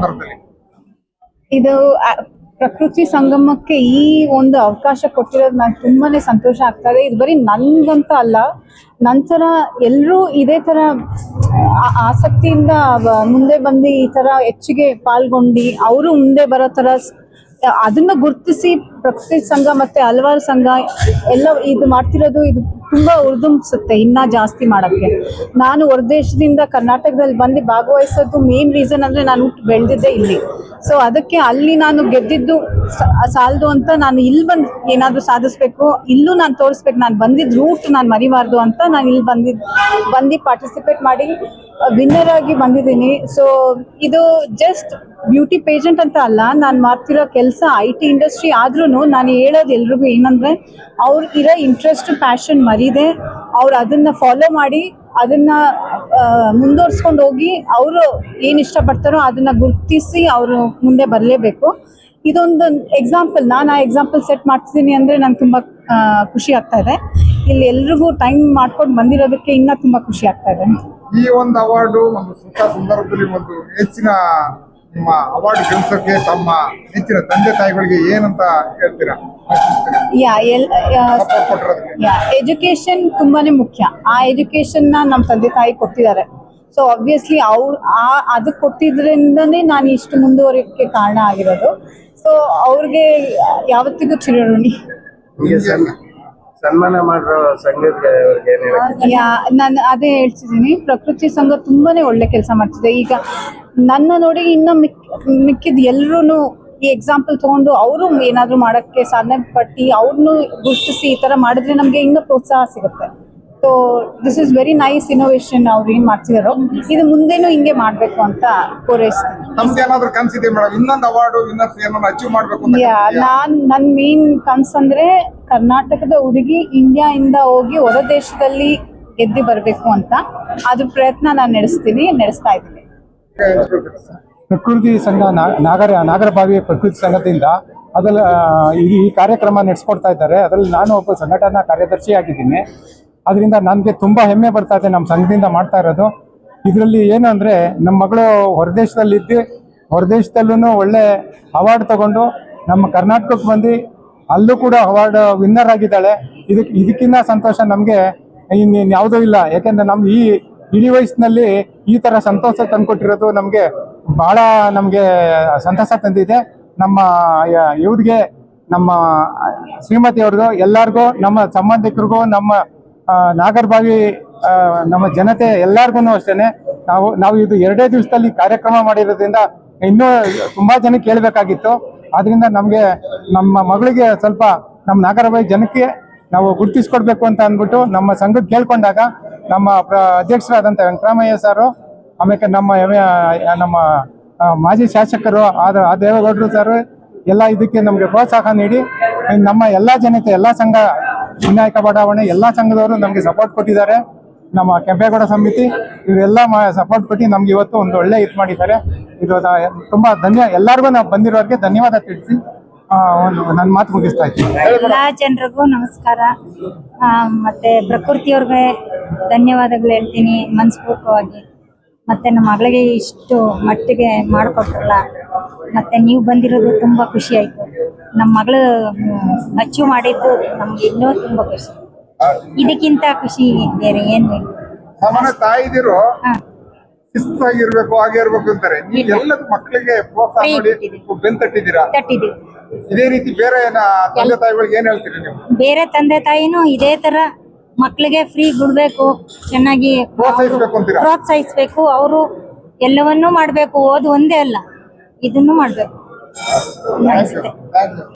ಸಂದರ್ಭದಲ್ಲಿ? ಇದು ಪ್ರಕೃತಿ ಸಂಗಮಕ್ಕೆ ಈ ಒಂದು ಅವಕಾಶ ಕೊಟ್ಟಿರೋದು ನನಗೆ ತುಂಬಾನೇ ಸಂತೋಷ ಆಗ್ತದೆ ಇದು. ಬರೀ ನನ್ಗಂತ ಅಲ್ಲ, ನಂತರ ಎಲ್ಲರೂ ಇದೇ ತರ ಆಸಕ್ತಿಯಿಂದ ಮುಂದೆ ಬಂದು ಈ ತರ ಹೆಚ್ಚಿಗೆ ಪಾಲ್ಗೊಂಡು, ಅವರು ಮುಂದೆ ಬರೋ ತರ ಅದನ್ನ ಗುರುತಿಸಿ ಪ್ರಕೃತಿ ಸಂಘ ಮತ್ತೆ ಹಲವಾರು ಸಂಘ ಎಲ್ಲ ಇದು ಮಾಡ್ತಿರೋದು ಇದು ತುಂಬಾ ಉರ್ದುಂಬಿಸುತ್ತೆ, ಇನ್ನ ಜಾಸ್ತಿ ಮಾಡಕ್ಕೆ. ನಾನು ಹೊರದೇಶದಿಂದ ಕರ್ನಾಟಕದಲ್ಲಿ ಬಂದು ಭಾಗವಹಿಸೋದು ಮೇನ್ ರೀಸನ್ ಅಂದ್ರೆ ನಾನು ಬೆಳೆದಿದ್ದೆ ಇಲ್ಲಿ. ಸೊ ಅದಕ್ಕೆ ಅಲ್ಲಿ ನಾನು ಗೆದ್ದಿದ್ದು ಸಾಲದು ಅಂತ ನಾನು ಇಲ್ಲಿ ಬಂದು ಏನಾದರೂ ಸಾಧಿಸ್ಬೇಕು, ಇಲ್ಲೂ ನಾನು ತೋರಿಸ್ಬೇಕು, ನಾನು ಬಂದಿದ್ದ ರೂಟ್ ನಾನು ಮರಿಬಾರ್ದು ಅಂತ ನಾನು ಇಲ್ಲಿ ಬಂದಿದ್, ಬಂದು ಪಾರ್ಟಿಸಿಪೇಟ್ ಮಾಡಿ ವಿನ್ನರ್ ಆಗಿ ಬಂದಿದ್ದೀನಿ. ಸೊ ಇದು ಜಸ್ಟ್ ಬ್ಯೂಟಿ ಪೇಜೆಂಟ್ ಅಂತ ಅಲ್ಲ, ನಾನು ಮಾಡ್ತಿರೋ ಕೆಲಸ ಐ ಟಿ ಇಂಡಸ್ಟ್ರಿ ಆದ್ರೂ ನಾನು ಹೇಳೋದು ಎಲ್ರಿಗೂ ಏನಂದ್ರೆ ಇರೋ ಇಂಟ್ರೆಸ್ಟ್ ಪ್ಯಾಷನ್ ಮರಿದೆ ಅವ್ರು ಅದನ್ನ ಫಾಲೋ ಮಾಡಿ ಅದನ್ನ ಮುಂದುವರ್ಸ್ಕೊಂಡು ಹೋಗಿ ಅವರು ಏನು ಇಷ್ಟಪಡ್ತಾರೋ ಅದನ್ನ ಗುರುತಿಸಿ ಅವರು ಮುಂದೆ ಬರಲೇಬೇಕು. ಇದೊಂದು ಎಕ್ಸಾಂಪಲ್ ನಾನು ಆ ಎಕ್ಸಾಂಪಲ್ ಸೆಟ್ ಮಾಡ್ತಿದ್ದೀನಿ ಅಂದರೆ ನಂಗೆ ತುಂಬ ಖುಷಿ ಆಗ್ತಾ ಇದೆ. ಇಲ್ಲಿ ಎಲ್ರಿಗೂ ಟೈಮ್ ಮಾಡ್ಕೊಂಡು ಬಂದಿರೋದಕ್ಕೆ ಇನ್ನೂ ತುಂಬ ಖುಷಿ ಆಗ್ತಾ ಇದೆ. ಈ ಒಂದು ಅವಾರ್ಡು ಒಂದು ಸುಖ ಸಂದರ್ಭದಲ್ಲಿ ಒಂದು ಹೆಚ್ಚಿನ ನಿಮ್ಮ ಅವಾರ್ಡ್ ಗೆಲ್ಸೋಕೆ ತಮ್ಮ ಹೆಚ್ಚಿನ ತಂದೆ ತಾಯಿಗಳಿಗೆ ಏನಂತ ಹೇಳ್ತೀರಾ? ಯಾ ಎಲ್ ಸಪೋರ್ಟ್ ಕೊಟ್ಟಿರೋದಕ್ಕೆ. ಯಾ ಎಜುಕೇಶನ್ ತುಂಬಾನೇ ಮುಖ್ಯ. ಆ ಎಜುಕೇಶನ್ನ ನಮ್ಮ ತಂದೆ ತಾಯಿ ಕೊಟ್ಟಿದ್ದಾರೆ. ಸೊ ಆಬ್ವಿಯಸ್ಲಿ ಅವ್ರು ಆ ಅದಕ್ಕೆ ಕೊಟ್ಟಿದ್ರಿಂದನೇ ನಾನು ಇಷ್ಟು ಮುಂದುವರಿಕೆ ಕಾರಣ ಆಗಿರೋದು. ಸೊ ಅವ್ರಿಗೆ ಯಾವತ್ತಿಗೂ ಚಿರಋಣಿ. ಸನ್- ಸನ್ಮಾನ ಮಾಡಿರೋ ಸಂಘಕ್ಕೆ ಅವ್ರಿಗೆ ಏನ್ ಹೇಳಕ್ಕೆ ಯಾ ನಾನು ಅದೇ ಹೇಳ್ತಿದ್ದೀನಿ. ಪ್ರಕೃತಿ ಸಂಘ ತುಂಬಾನೇ ಒಳ್ಳೆ ಕೆಲಸ ಮಾಡ್ತಿದೆ. ಈಗ ನನ್ನ ನೋಡಿ ಇನ್ನು ಮಿಕ್ ಮಿಕ್ಕಿದ ಎಲ್ಲರೂ ಈ ಎಕ್ಸಾಂಪಲ್ ತಗೊಂಡು ಅವರು ಏನಾದರೂ ಮಾಡೋಕ್ಕೆ ಸಾಧನೆ ಪಟ್ಟು ಅವ್ರನ್ನೂ ಗುರುತಿಸಿ ಈ ಥರ ಮಾಡಿದ್ರೆ ನಮಗೆ ಇನ್ನೂ ಪ್ರೋತ್ಸಾಹ ಸಿಗುತ್ತೆ so this is very nice innovation ಅವ್ರು ಏನು ಮಾಡ್ತಿದಾರೋ ಇದು ಮುಂದೇನು ಹಿಂಗೆ ಮಾಡಬೇಕು ಅಂತ ಪೂರೈಸ್ತೀನಿ ನಮ್ಗೆ ನನ್ನ ಕನ್ಸಿದೆ ಮೇಡಮ್ ಇನ್ನೊಂದು ಅವಾರ್ಡು ವಿನ್ನರ್ಸ್ ಏನಾದ್ರು ಅಚೀವ್ ಮಾಡ್ಬೇಕು ಅಂತ ಯಾ ಕನ್ಸಿದ್ಯಾ? ನಾನ್ ನನ್ ಮೇನ್ ಕನ್ಸಂದ್ರೆ ಕರ್ನಾಟಕದ ಹುಡುಗಿ ಇಂಡಿಯಾ ಇಂದ ಹೋಗಿ ಹೊರ ದೇಶದಲ್ಲಿ ಗೆದ್ದು ಬರಬೇಕು ಅಂತ ಅದ್ರ ಪ್ರಯತ್ನ ನಾನು ನಡೆಸ್ತೀನಿ ನಡೆಸ್ತಾ ಇದ್ದೀನಿ? ಪ್ರಕೃತಿ ಸಂಘ ನಾಗರ ನಾಗರಭಾವಿ ಪ್ರಕೃತಿ ಸಂಘದಿಂದ ಅದರಲ್ಲಿ ಈ ಕಾರ್ಯಕ್ರಮ ನಡೆಸ್ಕೊಡ್ತಾ ಇದ್ದಾರೆ. ಅದರಲ್ಲಿ ನಾನು ಒಬ್ಬ ಸಂಘಟನಾ ಕಾರ್ಯದರ್ಶಿ ಆಗಿದ್ದೀನಿ ಅದರಿಂದ ನನಗೆ ತುಂಬ ಹೆಮ್ಮೆ ಬರ್ತಾ ಇದೆ ನಮ್ಮ ಸಂಘದಿಂದ ಮಾಡ್ತಾ ಇರೋದು. ಇದರಲ್ಲಿ ಏನು ಅಂದರೆ ನಮ್ಮ ಮಗಳು ಹೊರದೇಶದಲ್ಲಿದ್ದು ಹೊರದೇಶದಲ್ಲೂ ಒಳ್ಳೆ ಅವಾರ್ಡ್ ತಗೊಂಡು ನಮ್ಮ ಕರ್ನಾಟಕಕ್ಕೆ ಬಂದು ಅಲ್ಲೂ ಕೂಡ ಅವಾರ್ಡ್ ವಿನ್ನರ್ ಆಗಿದ್ದಾಳೆ. ಇದಕ್ಕೆ ಇದಕ್ಕಿಂತ ಸಂತೋಷ ನಮಗೆ ಇನ್ನೇನು ಯಾವುದೂ ಇಲ್ಲ. ಯಾಕೆಂದರೆ ನಮ್ಮ ಈ ಇಡೀ ವಯಸ್ಸಿನಲ್ಲಿ ಈ ಥರ ಸಂತೋಷ ತಂದುಕೊಟ್ಟಿರೋದು ನಮಗೆ ಬಹಳ ನಮಗೆ ಸಂತಸ ತಂದಿದೆ. ನಮ್ಮ ಇವ್ರಿಗೆ, ನಮ್ಮ ಶ್ರೀಮತಿಯವ್ರಿಗೂ ಎಲ್ಲರಿಗೂ, ನಮ್ಮ ಸಂಬಂಧಿಕರಿಗೂ, ನಮ್ಮ ನಾಗರಬಾವಿ ನಮ್ಮ ಜನತೆ ಎಲ್ಲರಿಗೂ ಅಷ್ಟೇ ನಾವು ನಾವು ಇದು ಎರಡೇ ದಿವಸದಲ್ಲಿ ಕಾರ್ಯಕ್ರಮ ಮಾಡಿರೋದ್ರಿಂದ ಇನ್ನೂ ತುಂಬಾ ಜನ ಕೇಳಬೇಕಾಗಿತ್ತು. ಆದ್ರಿಂದ ನಮಗೆ ನಮ್ಮ ಮಗಳಿಗೆ ಸ್ವಲ್ಪ ನಮ್ಮ ನಾಗರಬಾವಿ ಜನಕ್ಕೆ ನಾವು ಗುರುತಿಸ್ಕೊಡ್ಬೇಕು ಅಂತ ಅಂದ್ಬಿಟ್ಟು ನಮ್ಮ ಸಂಘಕ್ಕೆ ಕೇಳ್ಕೊಂಡಾಗ ನಮ್ಮ ಪ್ರ- ಅಧ್ಯಕ್ಷರಾದಂಥ ವೆಂಕಟರಾಮಯ್ಯ ಸಾರು, ಆಮೇಲೆ ನಮ್ಮ ನಮ್ಮ ಮಾಜಿ ಶಾಸಕರು ಆದ, ಆ ದೇವೇಗೌಡರು ಸರ್, ಎಲ್ಲ ಇದಕ್ಕೆ ನಮಗೆ ಪ್ರೋತ್ಸಾಹ ನೀಡಿ ನಮ್ಮ ಎಲ್ಲ ಜನತೆ, ಎಲ್ಲ ಸಂಘ, ವಿನಾಯಕ ಬಡಾವಣೆ, ಎಲ್ಲ ಸಂಘದವರು ನಮಗೆ ಸಪೋರ್ಟ್ ಕೊಟ್ಟಿದ್ದಾರೆ. ನಮ್ಮ ಕೆಂಪೇಗೌಡ ಸಮಿತಿ, ಇವರೆಲ್ಲ ಸಪೋರ್ಟ್ ಕೊಟ್ಟು ನಮ್ಗೆ ಇವತ್ತು ಒಂದು ಒಳ್ಳೆ ಇದು ಮಾಡಿದ್ದಾರೆ. ಇದು ತುಂಬಾ ಧನ್ಯ, ಎಲ್ಲರಿಗೂ ನಾವು ಬಂದಿರೋರಿಗೆ ಧನ್ಯವಾದ ತಿಳಿಸಿ ಒಂದು ನನ್ನ ಮಾತು ಮುಗಿಸ್ತಾ ಇದ್ದೀನಿ. ಎಲ್ಲ ಜನರಿಗೂ ನಮಸ್ಕಾರ. ಮತ್ತೆ ಪ್ರಕೃತಿಯವ್ರಿಗೆ ಧನ್ಯವಾದಗಳು ಹೇಳ್ತೀನಿ ಮನಸ್ಪೂರ್ವಕವಾಗಿ. ಮತ್ತೆ ನಮ್ಮ ಮಗಳಿಗೆ ಇಷ್ಟು ಮಟ್ಟಿಗೆ ಮಾಡಿಕೊಟ್ರಲ್ಲ ಮತ್ತೆ ನೀವು ಬಂದಿರೋದು ತುಂಬಾ ಖುಷಿ ಆಯ್ತು. ನಮ್ಮ ಮಗಳು ಅಚೀವ್ ಮಾಡಿದ್ದು ನಮ್ಗೆ ಇನ್ನೂ ತುಂಬಾ ಖುಷಿ. ಇದಕ್ಕಿಂತ ಖುಷಿ ಬೇರೆ ಏನು ಸಾಮಾನ್ಯ ತಾಯಿದಿರು. ಶಿಸ್ತಾಗಿರ್ಬೇಕು ಹಾಗೆ ಇರ್ಬೇಕು ಅಂತಾರೆ. ನೀವು ಎಲ್ಲದ ಮಕ್ಕಳಿಗೆ ಪ್ರೋತ್ಸಾಹ ಮಾಡಿ ಇಟ್ಟಿದ್ದೀವಿ. ಬೆನ್ ತಟ್ಟಿದ್ದೀರಾ? ತಟ್ಟಿದ್ದೀವಿ. ಇದೇ ರೀತಿ ಬೇರೆ ತಂದೆ ತಾಯಿಗಳಿಗೆ ಏನ್ ಹೇಳ್ತೀರಿ ನೀವು? ಬೇರೆ ತಂದೆ ತಾಯಿನೂ ಇದೇ ತರ ಮಕ್ಕಳಿಗೆ ಫ್ರೀ ಬಿಡ್ಬೇಕು ಚೆನ್ನಾಗಿ ಪ್ರೋತ್ಸಾಹಿಸ್ಬೇಕು ಅಂತೀರಾ? ಪ್ರೋತ್ಸಾಹಿಸ್ಬೇಕು. ಅವರು ಎಲ್ಲವನ್ನೂ ಮಾಡ್ಬೇಕು ಓದು ಒಂದೇ ಅಲ್ಲ ಇದನ್ನು ಮಾಡ್ಬೇಕು.